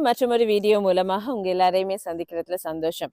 இன்னும் மற்றொரு வீடியோ மூலமாக உங்கள் எல்லாரையுமே சந்திக்கிறதுல சந்தோஷம்.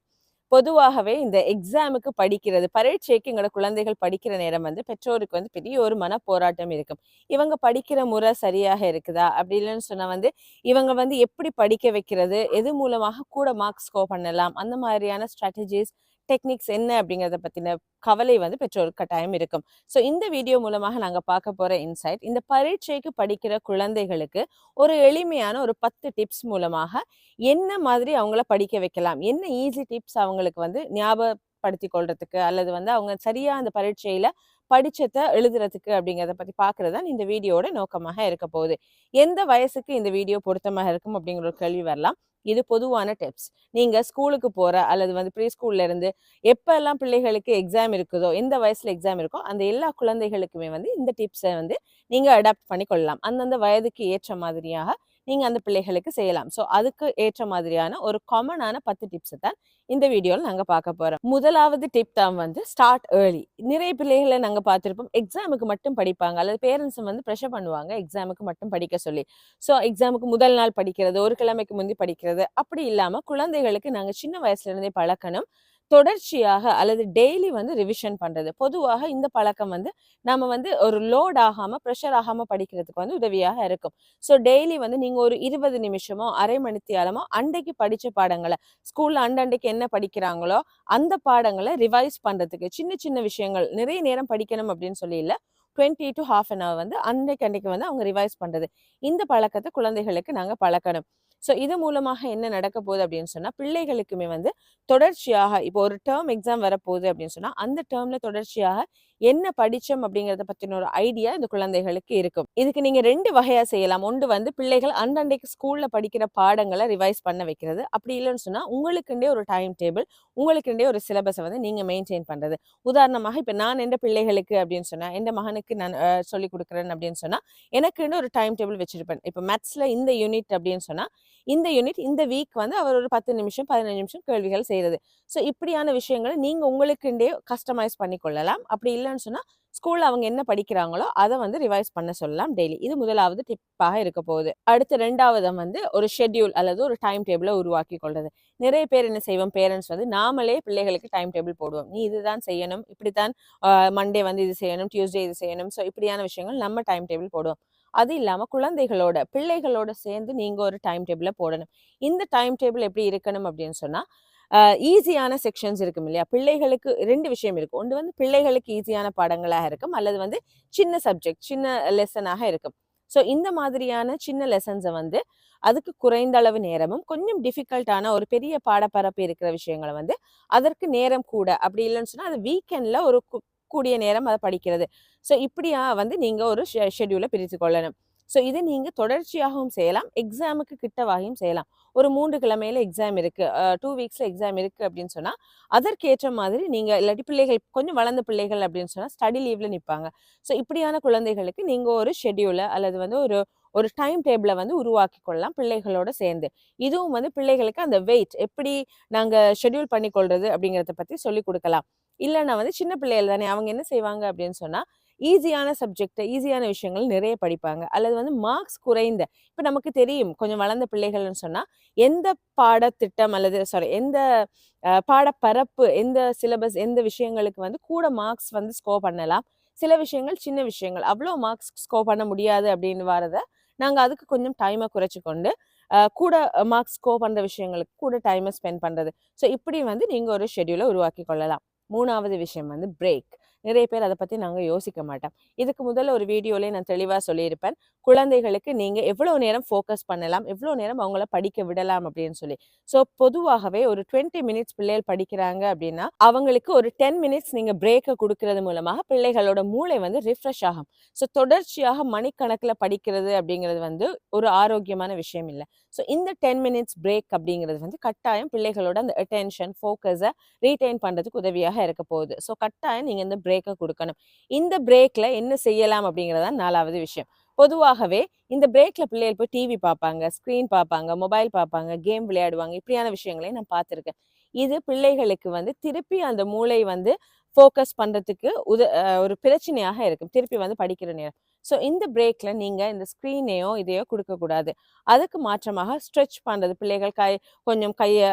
பொதுவாகவே இந்த எக்ஸாமுக்கு படிக்கிறது பரீட்சைக்கு எங்களோட குழந்தைகள் படிக்கிற நேரம் வந்து பெற்றோருக்கு வந்து பெரிய ஒரு மன போராட்டம் இருக்கும். இவங்க படிக்கிற முறை சரியாக இருக்குதா? அப்படி இல்லைன்னு சொன்னா வந்து இவங்க வந்து எப்படி படிக்க வைக்கிறது? எது மூலமாக கூட மார்க் ஸ்கோர் பண்ணலாம்? அந்த மாதிரியான ஸ்ட்ராட்டஜிஸ் டெக்னிக்ஸ் என்ன அப்படிங்கிறத பற்றின கவலை வந்து பெற்றோருக்கு கட்டாயம் இருக்கும். ஸோ இந்த வீடியோ மூலமாக நாங்கள் பார்க்க போகிற இன்சைட் இந்த பரீட்சைக்கு படிக்கிற குழந்தைகளுக்கு ஒரு எளிமையான ஒரு பத்து டிப்ஸ் மூலமாக என்ன மாதிரி அவங்கள படிக்க வைக்கலாம்? என்ன ஈஸி டிப்ஸ் அவங்களுக்கு வந்து ஞாபகப்படுத்தி கொள்றதுக்கு அல்லது வந்து அவங்க சரியாக அந்த பரீட்சையில் படித்ததை எழுதுறதுக்கு அப்படிங்கிறத பற்றி பாக்குறது தான் இந்த வீடியோட நோக்கமாக இருக்க போகுது. எந்த வயசுக்கு இந்த வீடியோ பொருத்தமாக இருக்கும் அப்படிங்கிற ஒரு கேள்வி வரலாம். இது பொதுவான டிப்ஸ் நீங்க ஸ்கூலுக்கு போற அல்லது வந்து ப்ரீ ஸ்கூல்ல இருந்து எப்பெல்லாம் பிள்ளைகளுக்கு எக்ஸாம் இருக்குதோ எந்த வயசுல எக்ஸாம் இருக்கோ அந்த எல்லா குழந்தைகளுக்குமே வந்து இந்த டிப்ஸை வந்து நீங்க அடாப்ட் பண்ணி கொள்ளலாம் அந்தந்த வயதுக்கு ஏற்ற மாதிரியாக நீங்க அந்த பிள்ளைகளுக்கு செய்யலாம். ஸோ அதுக்கு ஏற்ற மாதிரியான ஒரு காமனான பத்து டிப்ஸை தான் இந்த வீடியோவில் நாங்க பார்க்க போறோம். முதலாவது டிப் தான் வந்து ஸ்டார்ட் ஏர்லி நிறைய பிள்ளைகளை நாங்க பார்த்திருப்போம். எக்ஸாமுக்கு மட்டும் படிப்பாங்க. அல்லது பேரண்ட்ஸும் வந்து ப்ரெஷர் பண்ணுவாங்க. எக்ஸாமுக்கு மட்டும் படிக்க சொல்லி. ஸோ எக்ஸாமுக்கு முதல் நாள் படிக்கிறது ஒரு கிழமைக்கு முந்தி படிக்கிறது அப்படி இல்லாம குழந்தைகளுக்கு நாங்க சின்ன வயசுல இருந்தே பழக்கணும். தொடர்ச்சியாக அல்லது டெய்லி வந்து ரிவிஷன் பண்ணுறது பொதுவாக இந்த பழக்கம் வந்து நம்ம வந்து ஒரு லோட் ஆகாமல் ப்ரெஷர் ஆகாமல் படிக்கிறதுக்கு வந்து உதவியாக இருக்கும். ஸோ டெய்லி வந்து நீங்கள் ஒரு இருபது நிமிஷமோ அரை மணித்தியாலமோ அன்றைக்கு படித்த பாடங்களை ஸ்கூலில் அண்டண்டைக்கு என்ன படிக்கிறாங்களோ அந்த பாடங்களை ரிவைஸ் பண்ணுறதுக்கு சின்ன சின்ன விஷயங்கள் நிறைய நேரம் படிக்கணும் அப்படின்னு சொல்லி இல்லை twenty to half an hour வந்து அன்றைக்கு அன்றைக்கு வந்து அவங்க ரிவைஸ் பண்ணுறது இந்த பழக்கத்தை குழந்தைகளுக்கு நாங்கள் பழக்கணும். ஸோ இது மூலமாக என்ன நடக்க போகுது அப்படின்னு சொன்னா பிள்ளைகளுக்குமே வந்து தொடர்ச்சியாக இப்போ ஒரு டேர்ம் எக்ஸாம் வரப்போகுது அப்படின்னு சொன்னா அந்த டேர்ம்ல தொடர்ச்சியாக என்ன படிச்சோம் அப்படிங்கறத பத்தின ஒரு ஐடியா இந்த குழந்தைகளுக்கு இருக்கும். இதுக்கு நீங்க ரெண்டு வகையா செய்யலாம். ஒன்று வந்து பிள்ளைகள் அண்டண்டைக்கு ஸ்கூல்ல படிக்கிற பாடங்களை ரிவைஸ் பண்ண வைக்கிறது. அப்படி இல்லைன்னு சொன்னா உங்களுக்குண்டே ஒரு டைம் டேபிள் உங்களுக்குண்டே ஒரு சிலபஸை வந்து நீங்க மெயின்டைன் பண்றது. உதாரணமாக இப்ப நான் எந்த பிள்ளைகளுக்கு அப்படின்னு சொன்னா எந்த மகனுக்கு நான் சொல்லிக் கொடுக்குறேன் அப்படின்னு சொன்னா எனக்குன்னு ஒரு டைம் டேபிள் வச்சிருப்பேன். இப்போ மேத்ஸ்ல இந்த யூனிட் அப்படின்னு சொன்னா இந்த யூனிட் இந்த வீக் வந்து அவர் ஒரு பத்து நிமிஷம் பதினஞ்சு நிமிஷம் கேள்விகள் செய்யறது ஸோ இப்படியான விஷயங்களை நீங்க உங்களுக்குண்டே கஸ்டமைஸ் பண்ணி கொள்ளலாம். அப்படி இல்லைன்னு சொன்னா ஸ்கூல்ல அவங்க என்ன படிக்கிறாங்களோ அதை வந்து ரிவைஸ் பண்ண சொல்லலாம் டெய்லி இது முதலாவது டிப்பாக இருக்க போகுது. அடுத்து ரெண்டாவது வந்து ஒரு ஷெட்யூல் அல்லது ஒரு டைம் டேபிளை உருவாக்கி கொள்வது நிறைய பேர் என்ன செய்வோம்? பேரண்ட்ஸ் வந்து நாமளே பிள்ளைகளுக்கு டைம் டேபிள் போடுவோம். நீ இதுதான் செய்யணும் இப்படித்தான் மண்டே வந்து இது செய்யணும் டியூஸ்டே இது செய்யணும். ஸோ இப்படியான விஷயங்கள் நம்ம டைம் டேபிள் போடுவோம். அது இல்லாம குழந்தைகளோட பிள்ளைகளோட சேர்ந்து நீங்க ஒரு டைம் டேபிள போடணும். இந்த டைம் டேபிள் எப்படி இருக்கணும் அப்படின்னு சொன்னா ஈஸியான செக்ஷன்ஸ் இருக்கும் இல்லையா? பிள்ளைகளுக்கு ரெண்டு விஷயம் இருக்கும். ஒன்று வந்து பிள்ளைகளுக்கு ஈஸியான பாடங்களாக இருக்கும். அல்லது வந்து சின்ன சப்ஜெக்ட் சின்ன லெசனாக இருக்கும். ஸோ இந்த மாதிரியான சின்ன லெசன்ஸை வந்து அதுக்கு குறைந்த அளவு நேரமும் கொஞ்சம் டிஃபிகல்ட்டான ஒரு பெரிய பாடப்பரப்பு இருக்கிற விஷயங்களை வந்து அதற்கு நேரம் கூட. அப்படி இல்லைன்னு சொன்னால் அது வீக்கெண்டில் ஒரு கூடிய நேரம் அதை படிக்கிறது. ஸோ இப்படியா வந்து நீங்கள் ஒரு ஷெட்யூலை பிரித்து கொள்ளணும் ஸோ இது நீங்கள் தொடர்ச்சியாகவும் செய்யலாம். எக்ஸாமுக்கு கிட்டவாகியும் செய்யலாம். ஒரு மூன்று கிழமையில எக்ஸாம் இருக்கு. டூ வீக்ஸ்ல எக்ஸாம் இருக்கு அப்படின்னு சொன்னால் அதற்கேற்ற மாதிரி நீங்க இல்லாட்டி பிள்ளைகள் கொஞ்சம் வளர்ந்த பிள்ளைகள் அப்படின்னு சொன்னால் ஸ்டடி லீவ்ல நிற்பாங்க ஸோ இப்படியான குழந்தைகளுக்கு நீங்க ஒரு ஷெட்யூலை அல்லது வந்து ஒரு ஒரு டைம் டேபிளை வந்து உருவாக்கி கொள்ளலாம் பிள்ளைகளோட சேர்ந்து. இதுவும் வந்து பிள்ளைகளுக்கு அந்த வெயிட் எப்படி நாங்கள் ஷெட்யூல் பண்ணி கொள்றது அப்படிங்கிறத பற்றி சொல்லி கொடுக்கலாம். இல்லைன்னா வந்து சின்ன பிள்ளைகள் தானே அவங்க என்ன செய்வாங்க அப்படின்னு சொன்னால் ஈஸியான சப்ஜெக்ட் ஈஸியான விஷயங்கள் நிறைய படிப்பாங்க. அல்லது வந்து மார்க்ஸ் குறைந்த இப்போ நமக்கு தெரியும் கொஞ்சம் வளர்ந்த பிள்ளைகள்னு சொன்னால் எந்த பாடத்திட்டம் அல்லது சாரி எந்த பாடப்பரப்பு எந்த சிலபஸ் எந்த விஷயங்களுக்கு வந்து கூட மார்க்ஸ் வந்து ஸ்கோர் பண்ணலாம். சில விஷயங்கள் சின்ன விஷயங்கள் அவ்வளோ மார்க்ஸ் ஸ்கோர் பண்ண முடியாது அப்படின்னு வரதை நாங்கள் அதுக்கு கொஞ்சம் டைமை குறைச்சி கொண்டு கூட மார்க்ஸ் ஸ்கோர் பண்ணுற விஷயங்களுக்கு கூட டைமை ஸ்பெண்ட் பண்ணுறது ஸோ இப்படி வந்து நீங்கள் ஒரு ஷெட்யூலை உருவாக்கி கொள்ளலாம். மூணாவது விஷயம் வந்து பிரேக் நிறைய பேர் அதை பற்றி நாங்கள் யோசிக்க மாட்டோம். இதுக்கு முதல்ல ஒரு வீடியோலேயே நான் தெளிவாக சொல்லியிருப்பேன். குழந்தைகளுக்கு நீங்கள் எவ்வளோ நேரம் ஃபோக்கஸ் பண்ணலாம் எவ்வளோ நேரம் அவங்கள படிக்க விடலாம் அப்படின்னு சொல்லி. ஸோ பொதுவாகவே ஒரு டுவெண்ட்டி மினிட்ஸ் பிள்ளைகள் படிக்கிறாங்க அப்படின்னா அவங்களுக்கு ஒரு டென் மினிட்ஸ் நீங்கள் பிரேக்கை கொடுக்கறது மூலமாக பிள்ளைகளோட மூளை வந்து ரிஃப்ரெஷ் ஆகும். ஸோ தொடர்ச்சியாக மணிக்கணக்கில் படிக்கிறது அப்படிங்கிறது வந்து ஒரு ஆரோக்கியமான விஷயம் இல்லை. ஸோ இந்த டென் மினிட்ஸ் பிரேக் அப்படிங்கிறது வந்து கட்டாயம் பிள்ளைகளோட அந்த அட்டென்ஷன் ஃபோக்கஸை ரீடைன் பண்ணுறதுக்கு உதவியாக இருக்க போகுது. ஸோ கட்டாயம் நீங்கள் இந்த பிரேக்கை கொடுக்கணும். இந்த பிரேக்கில் என்ன செய்யலாம் அப்படிங்கிறதா நாலாவது விஷயம். பொதுவாகவே இந்த பிரேக்ல பிள்ளைகள் போய் டிவி பார்ப்பாங்க ஸ்க்ரீன் பார்ப்பாங்க மொபைல் பார்ப்பாங்க கேம் விளையாடுவாங்க. இப்படியான விஷயங்களையும் நான் பார்த்துருக்கேன். இது பிள்ளைகளுக்கு வந்து திருப்பி அந்த மூளை வந்து ஃபோக்கஸ் பண்றதுக்கு உத ஒரு பிரச்சனையாக இருக்கும். திருப்பி வந்து படிக்கிற நேரம். ஸோ இந்த பிரேக்கில் நீங்கள் இந்த ஸ்க்ரீனையோ இதையோ கொடுக்கக்கூடாது. அதுக்கு மாற்றமாக ஸ்ட்ரெச் பண்ணுறது பிள்ளைகள் கை கொஞ்சம் கையை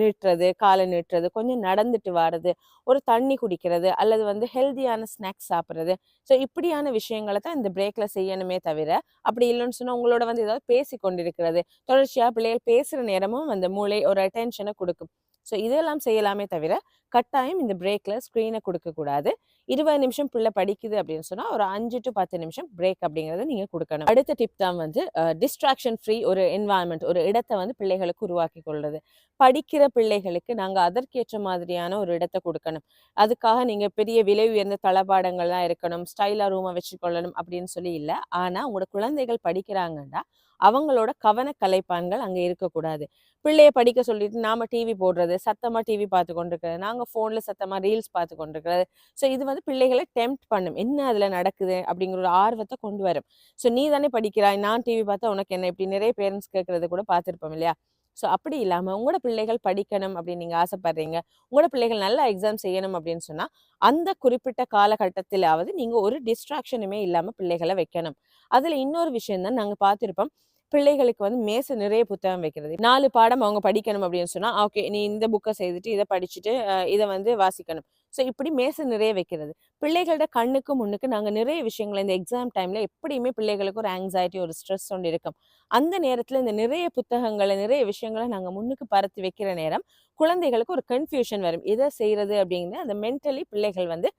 நீட்டுறது காலை நீட்டுறது கொஞ்சம் நடந்துட்டு வர்றது ஒரு தண்ணி குடிக்கிறது அல்லது வந்து ஹெல்த்தியான ஸ்நாக்ஸ் சாப்பிட்றது. ஸோ இப்படியான விஷயங்களை தான் இந்த பிரேக்கில் செய்யணுமே தவிர அப்படி இல்லைன்னு சொன்னால் உங்களோட வந்து ஏதாவது பேசி கொண்டிருக்கிறது தொடர்ச்சியாக பிள்ளைகள் பேசுகிற நேரமும் அந்த மூளை ஒரு அட்டென்ஷனை கொடுக்கும். ஸோ இதெல்லாம் செய்யலாமே தவிர கட்டாயம் இந்த பிரேக்கில் ஸ்க்ரீனை கொடுக்கக்கூடாது. இருபது நிமிஷம் பிள்ளை படிக்குது அப்படின்னு சொன்னா ஒரு அஞ்சு டு பத்து நிமிஷம் பிரேக் அப்படிங்கறத நீங்க கொடுக்கணும். அடுத்த டிப் தான் வந்து டிஸ்ட்ராக்ஷன் ஃப்ரீ ஒரு என்வாயன்மெண்ட் ஒரு இடத்தை வந்து பிள்ளைகளுக்கு உருவாக்கி கொள்வது படிக்கிற பிள்ளைகளுக்கு நாங்க அதற்கேற்ற மாதிரியான ஒரு இடத்தை கொடுக்கணும். அதுக்காக நீங்க பெரிய விலை உயர்ந்த தளபாடங்கள்லாம் இருக்கணும் ஸ்டைலா ரூமை வச்சுக்கொள்ளணும் அப்படின்னு சொல்லி இல்லை. ஆனா உங்களோட குழந்தைகள் படிக்கிறாங்கன்னா அவங்களோட கவன கலைப்பான்கள் அங்கே இருக்கக்கூடாது. பிள்ளைய படிக்க சொல்லிட்டு நாம டிவி போடுறது சத்தமாக டிவி பார்த்து கொண்டிருக்கிறது நாங்கள் ஃபோனில் சத்தமாக ரீல்ஸ் பார்த்து கொண்டிருக்கிறது. ஸோ இது வந்து பிள்ளைகளை டெம்ப்ட் பண்ணும். என்ன அதில் நடக்குது அப்படிங்கிற ஒரு ஆர்வத்தை கொண்டு வரும். ஸோ நீ தானே படிக்கிறாய் நான் டிவி பார்த்தா உனக்கு என்ன? இப்படி நிறைய பேரண்ட்ஸ் கேட்கறது கூட பார்த்துருப்போம் இல்லையா? ஸோ அப்படி இல்லாமல் உங்களோட பிள்ளைகள் படிக்கணும் அப்படின்னு நீங்கள் ஆசைப்படுறீங்க. உங்களோட பிள்ளைகள் நல்லா எக்ஸாம் செய்யணும் அப்படின்னு சொன்னால் அந்த குறிப்பிட்ட காலகட்டத்திலாவது நீங்கள் ஒரு டிஸ்ட்ராக்ஷனுமே இல்லாமல் பிள்ளைகளை வைக்கணும். அதில் இன்னொரு விஷயம் தான் நாங்கள் பார்த்துருப்போம். பிள்ளைகளுக்கு வந்து மேசை நிறைய புத்தகம் வைக்கிறது. நாலு பாடம் அவங்க படிக்கணும் அப்படின்னு சொன்னால் ஓகே நீ இந்த புக்கை செய்துட்டு இதை படிச்சுட்டு இதை வந்து வாசிக்கணும். ஸோ இப்படி மேசை நிறைய வைக்கிறது. பிள்ளைகளோட கண்ணுக்கு முன்னுக்கு நாங்கள் நிறைய விஷயங்களை இந்த எக்ஸாம் டைமில் எப்படியுமே பிள்ளைகளுக்கு ஒரு ஆங்ஸைட்டி ஒரு ஸ்ட்ரெஸ் ஒன்று இருக்கும். அந்த நேரத்தில் இந்த நிறைய புத்தகங்களை நிறைய விஷயங்களை நாங்கள் முன்னுக்கு பரத்தி வைக்கிற நேரம் குழந்தைகளுக்கு ஒரு கன்ஃபியூஷன் வரும். எதை செய்கிறது அப்படிங்கிற அந்த மென்டலி பிள்ளைகள் வந்து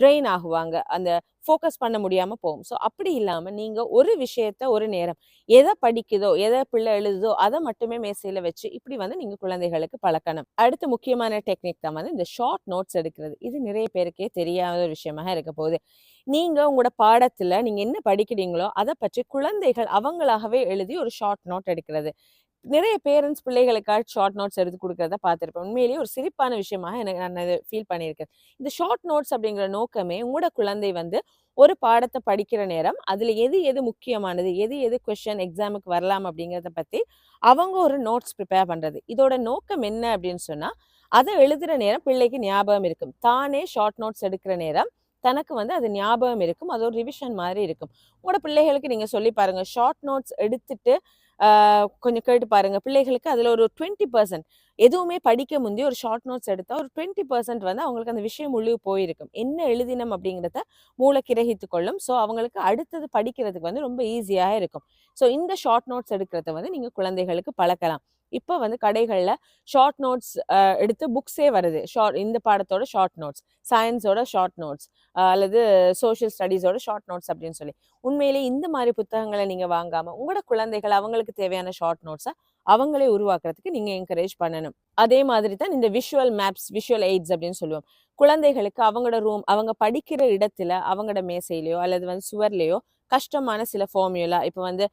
ட்ரெயின் ஆகுவாங்க. அந்த ஃபோக்கஸ் பண்ண முடியாமல் போகும். ஸோ அப்படி இல்லாமல் நீங்கள் ஒரு விஷயத்த ஒரு நேரம் எதை படிக்குதோ எதை பிள்ளை எழுதுதோ அதை மட்டுமே மேசையில் வச்சு இப்படி வந்து நீங்கள் குழந்தைகளுக்கு பழக்கணும். அடுத்த முக்கியமான டெக்னிக் தான் வந்து இந்த ஷார்ட் நோட்ஸ் எடுக்கிறது. இது நிறைய பேருக்கே தெரியாத ஒரு விஷயமாக இருக்க போகுது. நீங்கள் உங்களோட பாடத்துல நீங்கள் என்ன படிக்கிறீங்களோ அதை பற்றி குழந்தைகள் அவங்களாகவே எழுதி ஒரு ஷார்ட் நோட் எடுக்கிறது. நிறைய பேரண்ட்ஸ் பிள்ளைகளுக்காக ஷார்ட் நோட்ஸ் எடுத்து கொடுக்கறத பார்த்துருப்பேன். உண்மையிலேயே ஒரு சிரிப்பான விஷயமாக எனக்கு நான் இதை ஃபீல் பண்ணியிருக்கேன். இந்த ஷார்ட் நோட்ஸ் அப்படிங்கிற நோக்கமே உங்களோட குழந்தை வந்து ஒரு பாடத்தை படிக்கிற நேரம் அதில் எது எது முக்கியமானது எது எது கொஷின் எக்ஸாமுக்கு வரலாம் அப்படிங்கிறத பற்றி அவங்க ஒரு நோட்ஸ் ப்ரிப்பேர் பண்ணுறது இதோட நோக்கம் என்ன அப்படின்னு சொன்னால் அதை எழுதுகிற நேரம் பிள்ளைக்கு ஞாபகம் இருக்கும். தானே ஷார்ட் நோட்ஸ் எடுக்கிற நேரம் தனக்கு வந்து அது ஞாபகம் இருக்கும். அது ஒரு ரிவிஷன் மாதிரி இருக்கும். உங்களோட பிள்ளைகளுக்கு நீங்கள் சொல்லி பாருங்கள் ஷார்ட் நோட்ஸ் எடுத்துட்டு கொஞ்சம் கேட்டு பாருங்கள் பிள்ளைகளுக்கு அதில் ஒரு டுவெண்ட்டி பர்சன்ட் எதுவுமே படிக்க முந்தி ஒரு ஷார்ட் நோட்ஸ் எடுத்தால் ஒரு டுவெண்ட்டி பர்சன்ட் வந்து அவங்களுக்கு அந்த விஷயம் முழு போயிருக்கும். என்ன எழுதினம் அப்படிங்கிறத மூளை கிரகித்து கொள்ளும். ஸோ அவங்களுக்கு அடுத்தது படிக்கிறதுக்கு வந்து ரொம்ப ஈஸியாக இருக்கும். ஸோ இந்த ஷார்ட் நோட்ஸ் எடுக்கிறத வந்து நீங்கள் குழந்தைகளுக்கு பழக்கலாம். இப்போ வந்து கடைகளில் ஷார்ட் நோட்ஸ் எடுத்து புக்ஸே வருது. ஷார்ட் இந்த பாடத்தோட ஷார்ட் நோட்ஸ் சயின்ஸோட ஷார்ட் நோட்ஸ் அல்லது சோஷியல் ஸ்டடீஸோட ஷார்ட் நோட்ஸ் அப்படின்னு சொல்லி. உண்மையிலே இந்த மாதிரி புத்தகங்களை நீங்கள் வாங்காமல் உங்களோட குழந்தைகள் அவங்களுக்கு தேவையான ஷார்ட் நோட்ஸை அவங்களே உருவாக்குறதுக்கு நீங்கள் என்கரேஜ் பண்ணணும். அதே மாதிரி தான் இந்த விஷுவல் மேப்ஸ் விஷுவல் எய்ட்ஸ் அப்படின்னு சொல்லுவோம். குழந்தைகளுக்கு அவங்களோட ரூம் அவங்க படிக்கிற இடத்துல அவங்களோட மேசையிலையோ அல்லது வந்து சுவர்லேயோ கஷ்டமான சில ஃபார்முலா இப்போ வந்து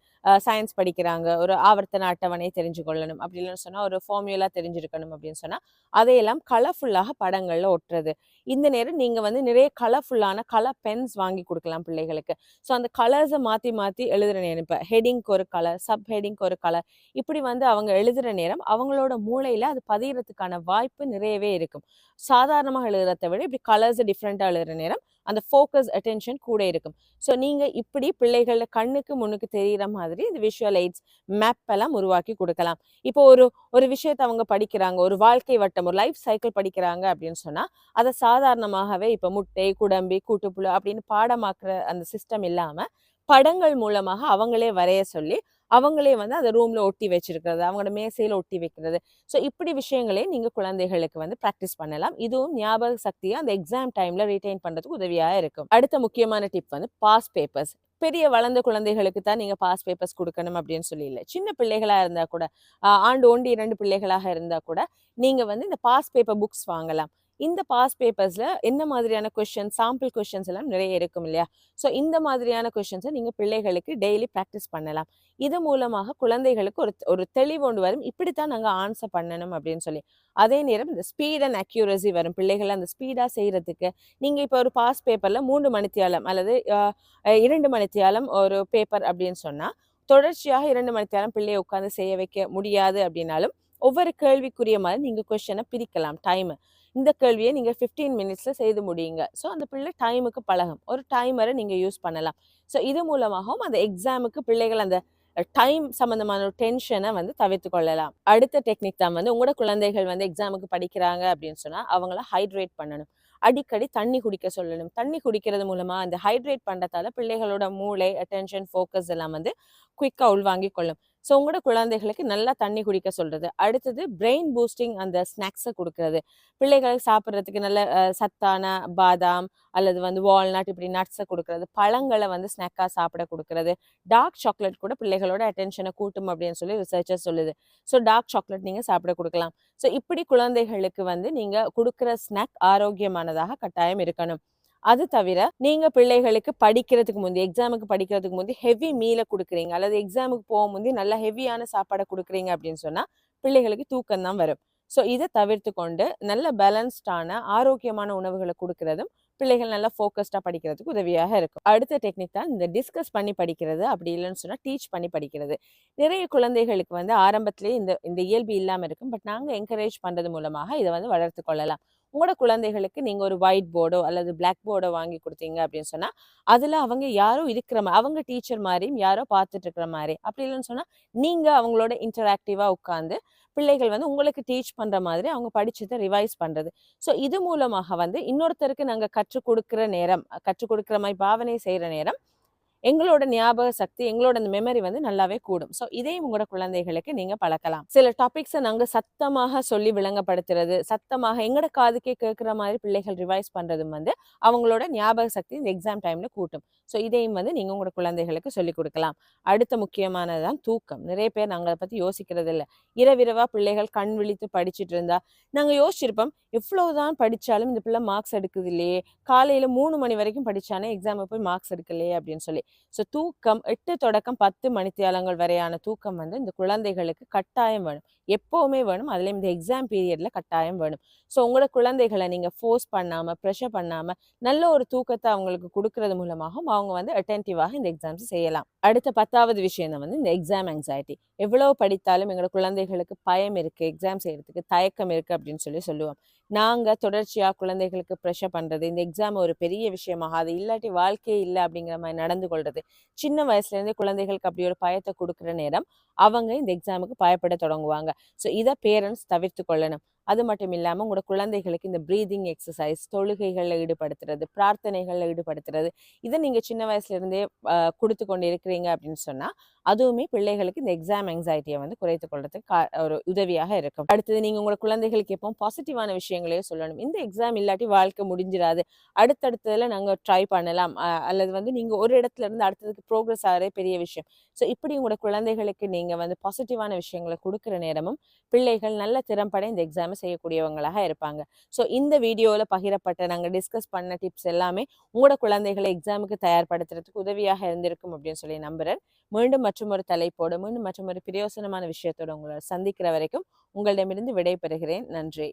சயின்ஸ் படிக்கிறாங்க. ஒரு ஆவர்த்தன அட்டவணை தெரிஞ்சு கொள்ளணும் அப்படி இல்லைன்னு சொன்னால் ஒரு ஃபார்முலா தெரிஞ்சிருக்கணும் அப்படின்னு சொன்னால் அதையெல்லாம் கலர்ஃபுல்லாக படங்களில் ஒட்டுறது. இந்த நேரம் நீங்கள் வந்து நிறைய கலர்ஃபுல்லான கலர் பென்ஸ் வாங்கி கொடுக்கலாம் பிள்ளைகளுக்கு. ஸோ அந்த கலர்ஸை மாற்றி மாற்றி எழுதுகிற நேரம் இப்போ ஹெடிங்க்கு ஒரு கலர் சப் ஹெடிங்க்கு ஒரு கலர் இப்படி வந்து அவங்க எழுதுகிற நேரம் அவங்களோட மூளையில் அது பதிகிறதுக்கான வாய்ப்பு நிறையவே இருக்கும். சாதாரணமாக எழுதுறத விட இப்படி கலர்ஸ் டிஃப்ரெண்ட்டாக எழுதுகிற நேரம் அந்த ஃபோக்கஸ் அட்டென்ஷன் கூட இருக்கும். ஸோ நீங்கள் இப்படி பிள்ளைகள கண்ணுக்கு முன்னுக்கு தெரிகிற மாதிரி இந்த விஷுவல் எய்ட்ஸ் மேப் எல்லாம் உருவாக்கி கொடுக்கலாம். இப்போ ஒரு ஒரு விஷயத்தை அவங்க படிக்கிறாங்க ஒரு வாழ்க்கை வட்டம் ஒரு லைஃப் சைக்கிள் படிக்கிறாங்க அப்படின்னு சொன்னா அதை சாதாரணமாகவே இப்போ முட்டை குடம்பி கூட்டுப்புழு அப்படின்னு பாடமாக்குற அந்த சிஸ்டம் இல்லாம படங்கள் மூலமாக அவங்களே வரைய சொல்லி அவங்களே வந்து அதை ரூம்ல ஒட்டி வச்சிருக்கிறது அவங்களோட மேசையில ஒட்டி வைக்கிறது. ஸோ இப்படி விஷயங்களே நீங்க குழந்தைகளுக்கு வந்து ப்ராக்டிஸ் பண்ணலாம். இதுவும் ஞாபக சக்தியை அந்த எக்ஸாம் டைம்ல ரீட்டைன் பண்றதுக்கு உதவியா இருக்கும். அடுத்த முக்கியமான டிப் வந்து பாஸ் பேப்பர்ஸ் பெரிய வளர்ந்த குழந்தைகளுக்கு தான் நீங்கள் பாஸ் பேப்பர்ஸ் கொடுக்கணும் அப்படின்னு சொல்லி இல்லை. சின்ன பிள்ளைகளாக இருந்தால் கூட ஆண்டு ஒன்று இரண்டு பிள்ளைகளாக இருந்தால் கூட நீங்கள் வந்து இந்த பாஸ் பேப்பர் புக்ஸ் வாங்கலாம். இந்த பாஸ் பேப்பர்ஸ்ல என்ன மாதிரியான கொஷின் சாம்பிள் கொஷின்ஸ் எல்லாம் நிறைய இருக்கும் இல்லையா? ஸோ இந்த மாதிரியான கொஷின்ஸை நீங்க பிள்ளைகளுக்கு டெய்லி ப்ராக்டிஸ் பண்ணலாம். இது மூலமாக குழந்தைகளுக்கு ஒரு ஒரு தெளிவு ஒன்று வரும். இப்படித்தான் நாங்கள் ஆன்சர் பண்ணணும் அப்படின்னு சொல்லி. அதே நேரம் இந்த ஸ்பீட் அண்ட் அக்யூரசி வரும். பிள்ளைகள் அந்த ஸ்பீடாக செய்யறதுக்கு நீங்க இப்போ ஒரு பாஸ் பேப்பர்ல மூன்று மணித்தியாலம் அல்லது இரண்டு மணித்தியாலம் ஒரு பேப்பர் அப்படின்னு சொன்னா தொடர்ச்சியாக இரண்டு மணித்தியாலம் பிள்ளையை உட்காந்து செய்ய வைக்க முடியாது அப்படின்னாலும் ஒவ்வொரு கேள்விக்குரிய மாதிரி நீங்க கொஷனை பிரிக்கலாம். டைம் இந்த கேள்வியை நீங்கள் ஃபிஃப்டீன் மினிட்ஸில் செய்து முடியுங்க. ஸோ அந்த பிள்ளை டைமுக்கு பழகும். ஒரு டைமரை நீங்கள் யூஸ் பண்ணலாம். ஸோ இது மூலமாகவும் அந்த எக்ஸாமுக்கு பிள்ளைகள் அந்த டைம் சம்மந்தமான ஒரு டென்ஷனை வந்து தவிர்த்து கொள்ளலாம். அடுத்த டெக்னிக் தான் வந்து உங்களோட குழந்தைகள் வந்து எக்ஸாமுக்கு படிக்கிறாங்க அப்படின்னு சொன்னால் அவங்கள ஹைட்ரேட் பண்ணணும். அடிக்கடி தண்ணி குடிக்க சொல்லணும். தண்ணி குடிக்கிறது மூலமா அந்த ஹைட்ரேட் பண்ணுறதால பிள்ளைகளோட மூளை அட்டென்ஷன் ஃபோக்கஸ் எல்லாம் வந்து குயிக்காக உள்வாங்கி கொள்ளும். ஸோ உங்களோட குழந்தைகளுக்கு நல்லா தண்ணி குடிக்க சொல்கிறது அடுத்தது பிரெயின் பூஸ்டிங் அந்த ஸ்நாக்ஸை கொடுக்கறது. பிள்ளைகளுக்கு சாப்பிட்றதுக்கு நல்ல சத்தான பாதாம் அல்லது வந்து வால்நட் இப்படி நட்ஸை கொடுக்கறது. பழங்களை வந்து ஸ்நாக்காக சாப்பிட கொடுக்கறது. டார்க் சாக்லேட் கூட பிள்ளைகளோட அட்டென்ஷனை கூட்டும் அப்படின்னு சொல்லி ரிசர்ச்சர் சொல்லுது. ஸோ டார்க் சாக்லேட் நீங்கள் சாப்பிட கொடுக்கலாம். ஸோ இப்படி குழந்தைகளுக்கு வந்து நீங்கள் கொடுக்குற ஸ்நாக் ஆரோக்கியமானதாக கட்டாயம் இருக்கணும். அது தவிர நீங்க பிள்ளைகளுக்கு படிக்கிறதுக்கு முந்தி எக்ஸாமுக்கு படிக்கிறதுக்கு முந்தி ஹெவி மீலை கொடுக்குறீங்க. அல்லது எக்ஸாமுக்கு போக முந்தி நல்ல ஹெவியான சாப்பாடை கொடுக்குறீங்க அப்படின்னு சொன்னா பிள்ளைகளுக்கு தூக்கம் தான் வரும். ஸோ இதை தவிர்த்து கொண்டு நல்ல பேலன்ஸ்டான ஆரோக்கியமான உணவுகளை கொடுக்கறதும் பிள்ளைகள் நல்லா ஃபோக்கஸ்டாக படிக்கிறதுக்கு உதவியாக இருக்கும். அடுத்த டெக்னிக் தான் இந்த டிஸ்கஸ் பண்ணி படிக்கிறது. அப்படி இல்லைன்னு சொன்னால் டீச் பண்ணி படிக்கிறது. நிறைய குழந்தைகளுக்கு வந்து ஆரம்பத்திலேயே இந்த இந்த இயல்பு இல்லாமல் இருக்கும். பட் நாங்கள் என்கரேஜ் பண்ணுறது மூலமாக இதை வந்து வளர்த்து கொள்ளலாம். உங்களோட குழந்தைகளுக்கு நீங்கள் ஒரு ஒயிட் போர்டோ அல்லது பிளாக் போர்டோ வாங்கி கொடுத்தீங்க அப்படின்னு சொன்னால் அதில் அவங்க யாரோ இருக்கிற மாதிரி அவங்க டீச்சர் மாதிரியும் யாரோ பார்த்துட்டு இருக்கிற மாதிரி. அப்படி இல்லைன்னு சொன்னால் நீங்கள் அவங்களோட இன்டராக்டிவாக உட்காந்து பிள்ளைகள் வந்து உங்களுக்கு டீச் பண்ணுற மாதிரி அவங்க படிச்சதை ரிவைஸ் பண்ணுறது ஸோ இது மூலமாக வந்து இன்னொருத்தருக்கு நாங்கள் கற்றுக் கொடுக்குற நேரம் கற்றுக் கொடுக்குற மாதிரி பாவனை செய்கிற நேரம் எங்களோட ஞாபக சக்தி எங்களோட அந்த மெமரி வந்து நல்லாவே கூடும். ஸோ இதையும் உங்களோட குழந்தைகளுக்கு நீங்க பழக்கலாம். சில டாபிக்ஸை நாங்க சத்தமாக சொல்லி விளங்கப்படுத்துறது சத்தமாக எங்களோட காதுக்கே கேட்குற மாதிரி பிள்ளைகள் ரிவைஸ் பண்றதும் வந்து அவங்களோட ஞாபக சக்தி இந்த எக்ஸாம் டைம்ல கூட்டும். ஸோ இதையும் வந்து நீங்கள் உங்களோட குழந்தைகளுக்கு சொல்லிக் கொடுக்கலாம். அடுத்த முக்கியமானதுதான் தூக்கம். நிறைய பேர் நாங்கள் அதை பத்தி யோசிக்கிறது இல்லை இரவிரவாக பிள்ளைகள் கண் விழித்து படிச்சுட்டு இருந்தா நாங்கள் யோசிச்சிருப்போம் எவ்வளவுதான் படித்தாலும் இந்த பிள்ளை மார்க்ஸ் எடுக்குது இல்லையே காலையில் மூணு மணி வரைக்கும் படித்தானே எக்ஸாம் போய் மார்க்ஸ் எடுக்கலையே அப்படின்னு சொல்லி. ஸோ தூக்கம் எட்டு தொடக்கம் பத்து மணித்தியாலங்கள் வரையான தூக்கம் வந்து இந்த குழந்தைகளுக்கு கட்டாயம் வேணும். எப்போவுமே வேணும். அதுலேயும் இந்த எக்ஸாம் பீரியடில் கட்டாயம் வேணும். ஸோ உங்களோட குழந்தைகளை நீங்கள் ஃபோர்ஸ் பண்ணாமல் ப்ரெஷர் பண்ணாமல் நல்ல ஒரு தூக்கத்தை அவங்களுக்கு கொடுக்கறது மூலமாகவும் அவங்க வந்து அட்டென்டிவாக இந்த எக்ஸாம்ஸ் செய்யலாம். அடுத்த பத்தாவது விஷயம் தான் வந்து இந்த எக்ஸாம் ஆங்ஸைட்டி எவ்வளோ படித்தாலும் எங்களோட குழந்தைகளுக்கு பயம் இருக்குது எக்ஸாம் செய்யறதுக்கு தயக்கம் இருக்கு அப்படின்னு சொல்லி சொல்லுவோம். நாங்க தொடர்ச்சியா குழந்தைகளுக்கு ப்ரெஷர் பண்றது இந்த எக்ஸாம் ஒரு பெரிய விஷயமாக அது இல்லாட்டி வாழ்க்கையே இல்லை அப்படிங்கிற மாதிரி நடந்து கொள்றது. சின்ன வயசுல இருந்தே குழந்தைகளுக்கு அப்படி ஒரு பயத்தை கொடுக்குற நேரம் அவங்க இந்த எக்ஸாமுக்கு பயப்பட தொடங்குவாங்க. ஸோ இதை பேரண்ட்ஸ் தவிர்த்து கொள்ளணும். அது மட்டும் இல்லாமல் உங்களோட குழந்தைகளுக்கு இந்த ப்ரீதிங் எக்ஸசைஸ் தொழுகைகளில் ஈடுபடுத்துறது பிரார்த்தனைகளில் ஈடுபடுத்துறது இதை நீங்கள் சின்ன வயசுலேருந்தே கொடுத்து கொண்டு இருக்கிறீங்க அப்படின்னு சொன்னால் அதுவுமே பிள்ளைகளுக்கு இந்த எக்ஸாம் எங்ஸைட்டியை வந்து குறைத்து கொள்றதுக்கு ஒரு உதவியாக இருக்கும். அடுத்தது நீங்கள் உங்களோட குழந்தைகளுக்கு எப்போ பாசிட்டிவான விஷயங்களையே சொல்லணும். இந்த எக்ஸாம் இல்லாட்டி வாழ்க்கை முடிஞ்சிடாது. அடுத்தடுத்ததில் நாங்கள் ட்ரை பண்ணலாம். அல்லது வந்து நீங்கள் ஒரு இடத்துல இருந்து அடுத்ததுக்கு ப்ரோக்ரஸ் ஆகிறே பெரிய விஷயம். ஸோ இப்படி உங்களோட குழந்தைகளுக்கு நீங்கள் வந்து பாசிட்டிவான விஷயங்களை கொடுக்குற நேரமும் பிள்ளைகள் நல்ல திறம்பட இந்த எக்ஸாம் செய்யக்கூடியவங்களாக இருப்பாங்க. ஸோ இந்த வீடியோவில் பகிரப்பட்ட நாங்கள் டிஸ்கஸ் பண்ண டிப்ஸ் எல்லாமே உங்களோட குழந்தைகளை எக்ஸாமுக்கு தயார்படுத்துறதுக்கு உதவியாக இருந்திருக்கும் அப்படின்னு சொல்லி நம்புகிறேன் மீண்டும் மற்றும் ஒரு தலைப்போடு மீண்டும் மற்றும் ஒரு பிரயோசனமான விஷயத்தோட உங்களை சந்திக்கிற வரைக்கும் உங்களிடமிருந்து விடை பெறுகிறேன் நன்றி.